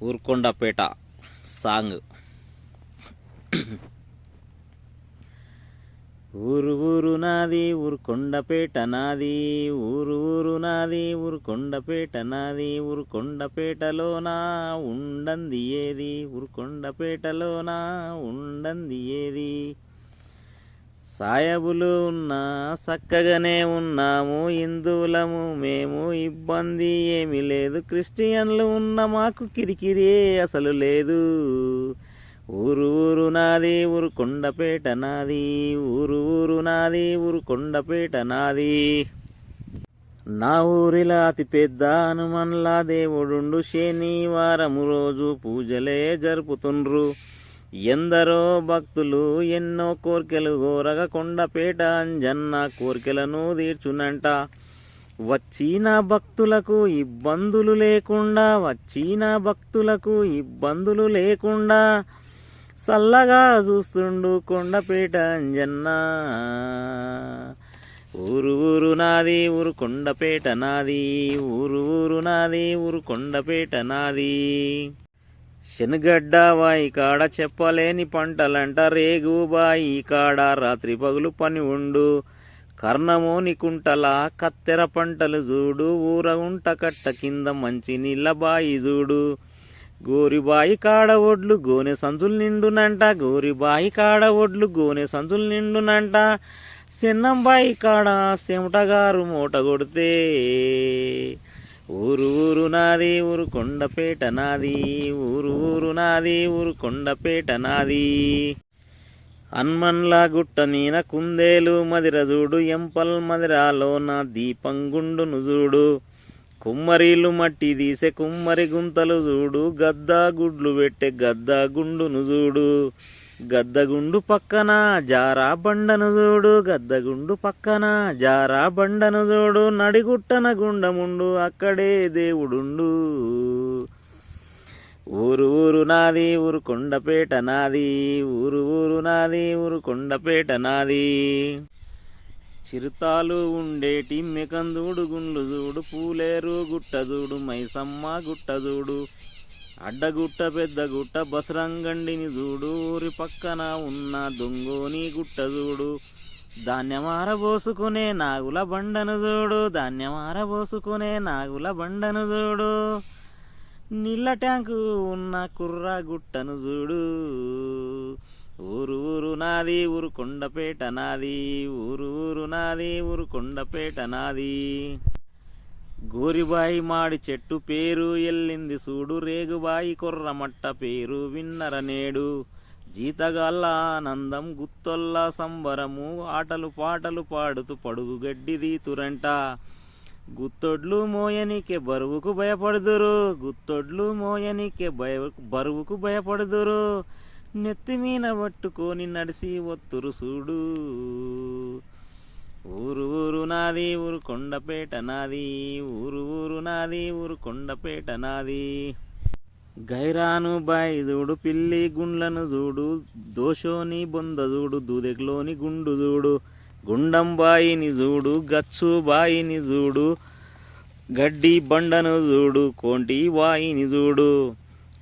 Urukondapeta song ఊరు ఊరు నాది ఊరుకొండపేట నాది ఊరు ఊరు నాది ఊరుకొండపేట నాది ఊరుకొండపేటలోన ఉండంది ఏది ఊరుకొండపేటలోన ఉండంది ఏది సాయబులు ఉన్నా చక్కగానే ఉన్నాము హిందువులము మేము ఇబ్బంది ఏమీ లేదు. క్రిస్టియన్లు ఉన్న మాకు కిరికిరి అసలు లేదు. ఊరు ఊరు నాది ఊరు కొండపేట నాది ఊరు ఊరు నాది ఊరు కొండపేట నాది. నా ఊరిలా అతి పెద్ద హనుమన్లా దేవుడుండు శనివారము రోజు పూజలే జరుపుతుండ్రు. ఎందరో భక్తులు ఎన్నో కోర్కెలు గోరగ కొండపేట అంజన్న కోర్కెలను తీర్చునంట. వచ్చిన భక్తులకు ఇబ్బందులు లేకుండా వచ్చిన భక్తులకు ఇబ్బందులు లేకుండా చల్లగా చూస్తుండు కొండపేట అంజన్న. ఊరు ఊరు నాది ఊరు కొండపేట నాది ఊరు ఊరు నాది ఊరు కొండపేట నాది. శనగడ్డ బాయి కాడ చెప్పలేని పంటలంట రేగుబాయి కాడ రాత్రి పగులు పని ఉండు. కర్ణమోని కుంటల కత్తెర పంటలు చూడు ఊర ఉంట కట్ట కింద మంచి నీళ్ళ బాయి చూడు గోరిబాయి కాడ ఒడ్లు గోనె సంచులు నిండునంట. గోరిబాయి కాడ ఒడ్లు గోనె సంచులు నిండునంట. చిన్నంబాయి కాడ చెమటగారు మూట కొడితే ఊరు ఊరు నాది ఊరు కొండపేట నాది ఊరు ఊరు నాది ఊరు కొండపేట నాది. హన్మన్లా గుట్ట నీన కుందేలు మదిర చూడు ఎంపల్ నా దీపం గుండును చూడు. కుమ్మరీలు మట్టి తీసే కుమ్మరి గుంతలు చూడు గద్ద గుడ్లు పెట్టే గద్ద గుండును చూడు. గద్దగుండు పక్కన జారా బండను చూడు గద్దగుండు పక్కన జారా బండను చూడు నడిగుట్టన గుండముండు అక్కడే దేవుడుండు. ఊరు ఊరు నాది ఊరు కొండపేట నాది ఊరు ఊరు నాది ఊరు కొండపేట నాది. చిరుతాలు ఉండేటి మెకందుడు గుండ్లు చూడు పూలేరు గుట్ట చూడు మైసమ్మ గుట్ట చూడు అడ్డగుట్ట పెద్ద గుట్ట బసరంగండిని చూడు. ఊరి పక్కన ఉన్న దొంగోని గుట్ట చూడు. ధాన్యమారబోసుకునే నాగుల బండను చూడు. ధాన్యమారబోసుకునే నాగుల బండను చూడు. నీళ్ళ ట్యాంకు ఉన్న కుర్ర గుట్టను చూడు. ఊరు ఊరు నాది ఊరు కొండపేట నాది. ఊరు ఊరు నాది ఊరు కొండపేట నాది. గోరిబాయి మాడి చెట్టు పేరు ఎల్లింది సూడు రేగుబాయి కొర్రమట్ట పేరు విన్నర నేడు. జీతగాళ్ళ ఆనందం గుత్తొల్ల సంబరము ఆటలు పాటలు పాడుతూ పడుగు గడ్డి దీతురంట. గుత్తొడ్లు మోయనికే బరువుకు భయపడుదురు గుత్తొడ్లు మోయనికే భయ బరువుకు భయపడుదురు. నెత్తిమీన పట్టుకొని నడిసి ఒత్తురు సూడు. ఊరు ఊరు నాది ఊరు కొండపేట నాది ఊరు ఊరు నాది ఊరు కొండపేట నాది. గైరాను బాయి చూడు పిల్లి గుండ్లను చూడు దోషోని బొంద చూడు దూదెగ్లోని గుండు చూడు గుండం బాయిని చూడు గచ్చు బాయిని చూడు గడ్డి బండను చూడు కోంటి వాయిని చూడు.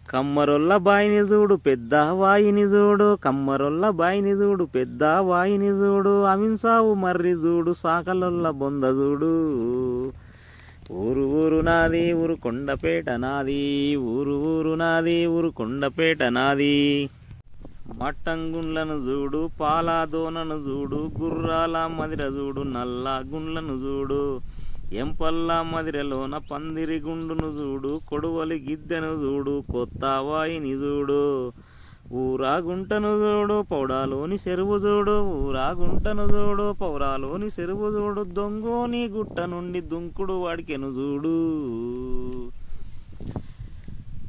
కమ్మరొల్ల బాయిని చూడు పెద్ద వాయిని చూడు కమ్మరొల్ల బాయిని చూడు పెద్ద వాయిని చూడు అమిన్సావు మర్రి చూడు సాకలొల్ల బొంద చూడు. ఊరు ఊరు నాది ఊరు కొండపేట నాది ఊరు ఊరు నాది ఊరు కొండపేట నాది. మట్టంగుండ్లను చూడు పాలాదోనను చూడు గుర్రాల మదిర చూడు నల్ల గుండ్లను చూడు. ఎంపల్ల మదిరలోన పందిరి గుండును చూడు కొడువలి గిద్దెను చూడు కొత్తవాయిని చూడు. ఊరా గుంటను చూడు పౌడాలోని చెరువు చూడు. ఊరా గుంటను చూడు పౌరాలోని చెరువు చూడు. దొంగోని గుట్ట నుండి దుంకుడు వాడికెను చూడు.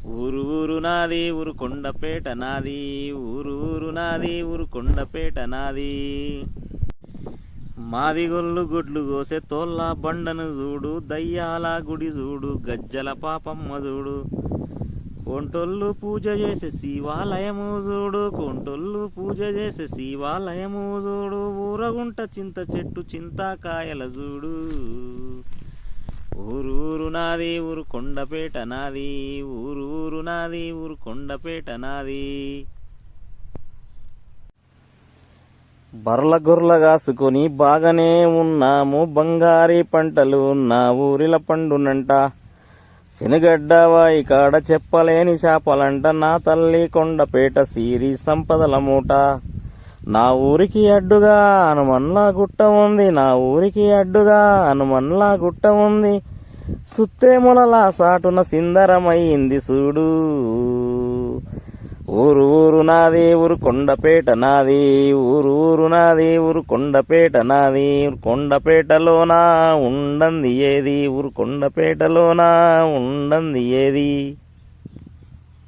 ఊరు ఊరు నాది ఊరు కొండపేట నాది. ఊరు ఊరు నాది ఊరు కొండపేట నాది. మాది గొల్లు గుడ్లు కోసే తోళ్ళ బండను చూడు దయ్యాల గుడి చూడు గజ్జల పాపమ్మ చూడు. కొంటొల్లు పూజ చేసే శివాలయము చూడు కొంటొల్లు పూజ చేసే శివాలయము చూడు. ఊరగుంట చింత చెట్టు చింతాకాయల చూడు. ఊరూరు నాది ఊరు కొండపేట నాది ఊరూరు నాది ఊరు కొండపేట నాది. బర్ల గొర్ల కాసుకొని బాగానే ఉన్నాము బంగారీ పంటలు నా ఊరిల పండునంట. శనగడ్డవాయి కాడ చెప్పలేని చేపలంట నా తల్లి కొండపేట సీరి సంపదల మూట. నా ఊరికి అడ్డుగా హనుమన్లా గుట్ట ఉంది నా ఊరికి అడ్డుగా హనుమన్లా గుట్ట ఉంది. సుత్తేములలా సాటున సిందరమయ్యింది సూడు ఊరు ఊరు నాది ఊరు కొండపేట నాది ఊరు ఊరు నాది ఊరు కొండపేట నాది ఊరు కొండపేటలోన ఉండంది ఏది ఊరు కొండపేటలోన ఉండంది ఏది?